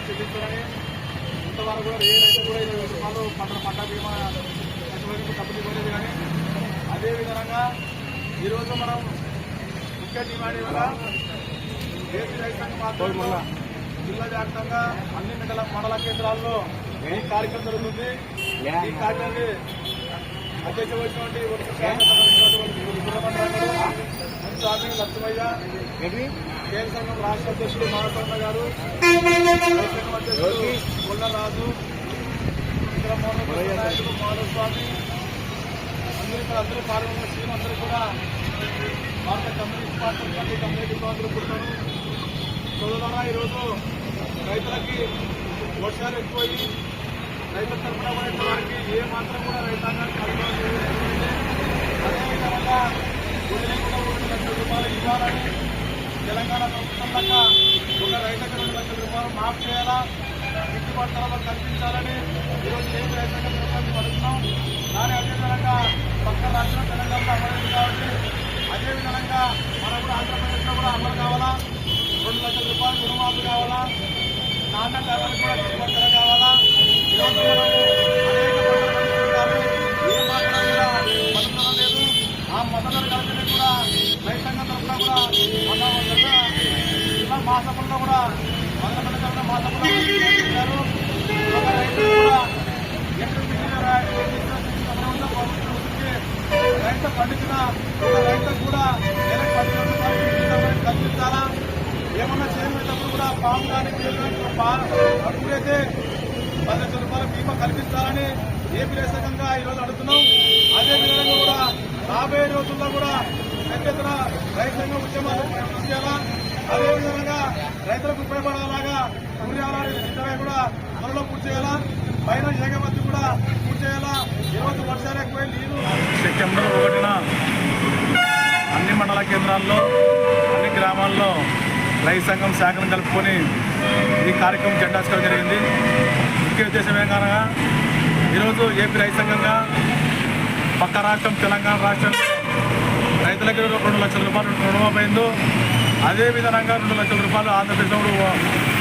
కూడా ఇరవై చెల్లించాలని ఇంతవరకు కూడా ఏ రైతు కూడా ఇరవై రూపాయలు పంట పంట బీమా రైతులకు డబ్బులు ఇవ్వలేదు కానీ అదేవిధంగా ఈరోజు మనం ముఖ్య డిమాండ్ ఇవ్వగా ఏపీ రైతాంగ మాత్రం జిల్లా వ్యాప్తంగా అన్ని మండల మండల కేంద్రాల్లో ఈ కార్యక్రమం జరుగుతుంది ఈ కార్యక్రమాన్ని అధ్యక్ష వచ్చినటువంటి స్వామి లక్ష్మయ్య కేంద్ర సంఘం రాష్ట్ర అధ్యక్షుడు మానసన్న గారు రాజు నాయకుడు మాధవ్ స్వామి అందరూ పాల్గొన్న అందరూ కూడా భారత కమ్యూనిస్ట్ పార్టీ పార్టీ కమ్యూనిటీ కూర్చొని సోదరులారా ఈరోజు రైతులకి వర్షాలు ఎక్కువయ్యి రైతుల తరఫున వారికి ఏ మాత్రం కూడా రైతాంగానికి అనుభవం అదేవిధంగా లక్షల రూపాయలు ఇవ్వాలని తెలంగాణ ప్రభుత్వం లెక్క ఒక రైతుకు రెండు లక్షల రూపాయలు మాఫ్ చేయాలా? గిట్టుబాటు ధరలు కల్పించాలని ఈరోజు ఏం రైతులకు ప్రభుత్వాన్ని పడుతున్నాం. కానీ అదేవిధంగా పక్క రాష్ట్రం తెలంగాణలో అమలైంది కాబట్టి అదేవిధంగా మన కూడా ఆంధ్రప్రదేశ్లో కూడా అమలు కావాలా? రెండు లక్షల రూపాయలు రుణమాఫీ కావాలా? నాన్న ధరలు కూడా గిట్టుబాటు ధర కావాలా? ఈరోజు రైతు కూడా ఎక్కడ రైతు పండించిన ఒక రైతు కూడా నెలకు పదివేల రూపాయలు కల్పించాలా ఏమన్నా చేయబోయేటప్పుడు కూడా పాము కానీ అప్పుడైతే పది లక్షల రూపాయల బీమా కల్పించాలని ఏపీ రైతాంగంగా ఈరోజు అడుగుతున్నాం అదే విధంగా కూడా రాబోయే రోజుల్లో కూడా పెద్ద ఎత్తున రైతాంగ ఉద్యమాలు కృషి చేయాలా అదేవిధంగా రైతులకు ఉపయోగపడేలాగా సూర్యాలని సిద్ధమై కూడా త్వరలో పూర్తి చేయాలా? పైన ఏకమతి కూడా పూర్తి చేయాలా? ఈరోజు వర్షాలు ఎక్కువ నీరు సెప్టెంబర్ ఒకటిన అన్ని మండల కేంద్రాల్లో అన్ని గ్రామాల్లో రైతు సంఘం శాఖను కలుపుకొని ఈ కార్యక్రమం జెండాసుకోవడం జరిగింది. ముఖ్య ఉద్దేశం ఏంటనగా ఈరోజు ఏపీ రైతు సంఘంగా పక్క రాష్ట్రం తెలంగాణ రాష్ట్రంలో రైతులకు రెండు లక్షల రూపాయలు రుణమైందో అదేవిధంగా అదే విధంగా రెండు లక్షల రూపాయలు ఆంధ్రప్రదేశ్లో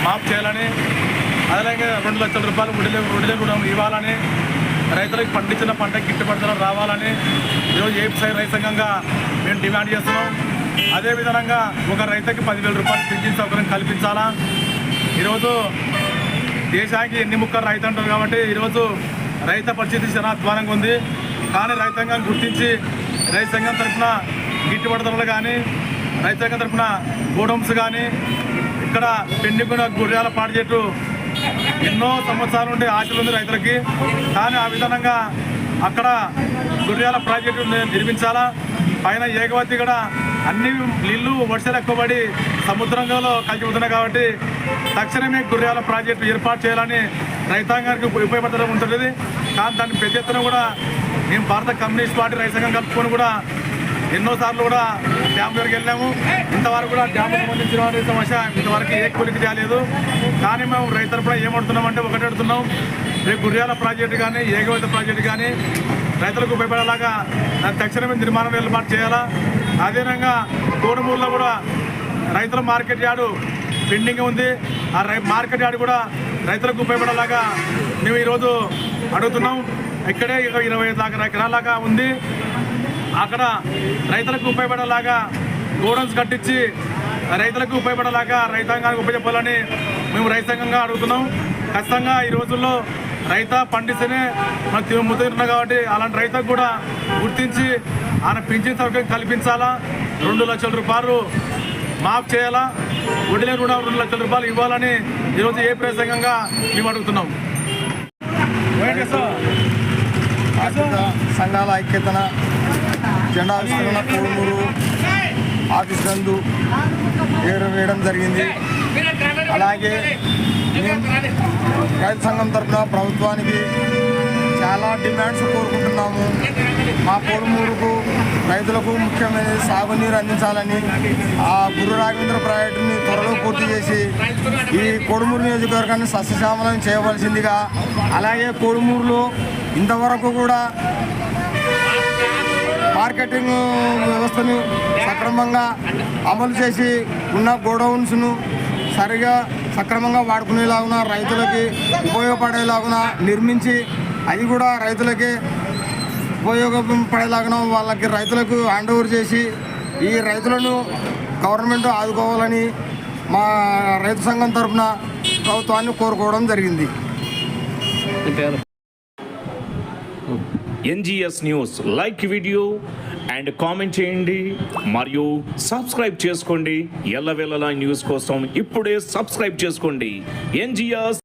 మాఫ్ చేయాలని అదేవిధంగా రెండు లక్షల రూపాయలు ఉడిలే ఉడిలే కూడా ఇవ్వాలని రైతులకు పండించిన పంట గిట్టుబాటు ధర రావాలని ఈరోజు ఏపీసై రైతు సంఘంగా మేము డిమాండ్ చేస్తున్నాం. అదే విధంగా ఒక రైతుకి పదివేల రూపాయలు పింఛన్ సౌకర్యం కల్పించాలా? ఈరోజు దేశానికి ఎన్ని ముక్కలు రైతు అంటారు కాబట్టి ఈరోజు రైతు పరిస్థితి చాలా అధ్వానంగా ఉంది. కానీ రైతాంగం గుర్తించి రైతు సంఘం తరఫున గిట్టుబాటు ధరలు కానీ రైతాంగ తరఫున గోడౌన్స్ కానీ ఇక్కడ పెండింగ్ గుర్రాల పాడు చెట్టు ఎన్నో సంవత్సరాల నుండి ఆశలు ఉంది రైతులకి. కానీ ఆ విధానంగా అక్కడ గుర్యాల ప్రాజెక్టు నిర్మించాలా? పైన ఏకవతి కూడా అన్ని నీళ్ళు వర్షాలు ఎక్కువబడి సముద్రంలో కలిసిపోతున్నాయి కాబట్టి తక్షణమే గుర్రాల ప్రాజెక్టు ఏర్పాటు చేయాలని రైతాంగానికి ఉపయోగపడడం ఉంటుంది. కానీ దాన్ని పెద్ద ఎత్తున కూడా మేము భారత కమ్యూనిస్ట్ పార్టీ రైతాంగం కలుపుకొని కూడా ఎన్నోసార్లు కూడా డ్యామ్ దగ్గరికి వెళ్ళాము. ఇంతవరకు కూడా డ్యామ్ సంబంధించిన సమస్య ఇంతవరకు ఏ కూలికి తేలేదు. కానీ మేము రైతు తరపున ఏమడుతున్నామంటే ఒకటి అడుగుతున్నాం. రేపు గుర్యాల ప్రాజెక్టు కానీ ఏకవేత ప్రాజెక్టు కానీ రైతులకు ఉపయోగపడేలాగా దాని తక్షణమే నిర్మాణం ఏర్పాటు చేయాలా? అదేవిధంగా కోడుమూరులో కూడా రైతుల మార్కెట్ యార్డు పెండింగ్ ఉంది. ఆ రై మార్కెట్ యార్డు కూడా రైతులకు ఉపయోగపడేలాగా మేము ఈరోజు అడుగుతున్నాం. ఇక్కడే ఇక ఇరవై ఐదు ఎకరాలాగా ఉంది. అక్కడ రైతులకు ఉపయోగపడేలాగా గోడౌన్స్ కట్టించి రైతులకు ఉపయోగపడేలాగా రైతాంగానికి ఉపయోగపడాలని మేము రైతాంగంగా అడుగుతున్నాం. ఖచ్చితంగా ఈ రోజుల్లో రైత పండిస్తేనే మనకు ముద్దుతున్నాం కాబట్టి అలాంటి రైతుకు కూడా గుర్తించి ఆయన పింఛన్ సౌకర్యం కల్పించాలా? రెండు లక్షల రూపాయలు మాఫ్ చేయాలా? వడ్డీ రుణం రెండు లక్షల రూపాయలు ఇవ్వాలని ఈరోజు ఏ ప్రసంగంగా మేము అడుగుతున్నాం. సంఘాల ఐక్యతన జెండా ఆవిష్కరణ కోడుమూరు ఆఫీస్ నందు వేయడం వేయడం జరిగింది. అలాగే మేము రైతు సంఘం తరఫున ప్రభుత్వానికి చాలా డిమాండ్స్ కోరుకుంటున్నాము. మా కోడుమూరుకు రైతులకు ముఖ్యమైనది సాగునీరు అందించాలని ఆ గురు రాఘవేంద్ర ప్రాజెక్టుని త్వరలో పూర్తి చేసి ఈ కోడుమూరు నియోజకవర్గాన్ని సస్యశ్యామలం చేయవలసిందిగా అలాగే కోడుమూరులో ఇంతవరకు కూడా మార్కెటింగ్ వ్యవస్థను సక్రమంగా అమలు చేసి ఉన్న గోడౌన్స్ను సరిగా సక్రమంగా వాడుకునేలాగున రైతులకి ఉపయోగపడేలాగున నిర్మించి అది కూడా రైతులకి ఉపయోగపడేలాగున వాళ్ళకి రైతులకు హ్యాండ్ ఓవర్ చేసి ఈ రైతులను గవర్నమెంట్ ఆదుకోవాలని మా రైతు సంఘం తరఫున ప్రభుత్వాన్ని కోరుకోవడం జరిగింది. NGS news like video and comment చేయండి. మరియు సబ్స్క్రైబ్ చేసుకోండి. ఎల్లవేళలా న్యూస్ కోసం ఇప్పుడే సబ్స్క్రైబ్ చేసుకోండి. ఎన్జిఎస్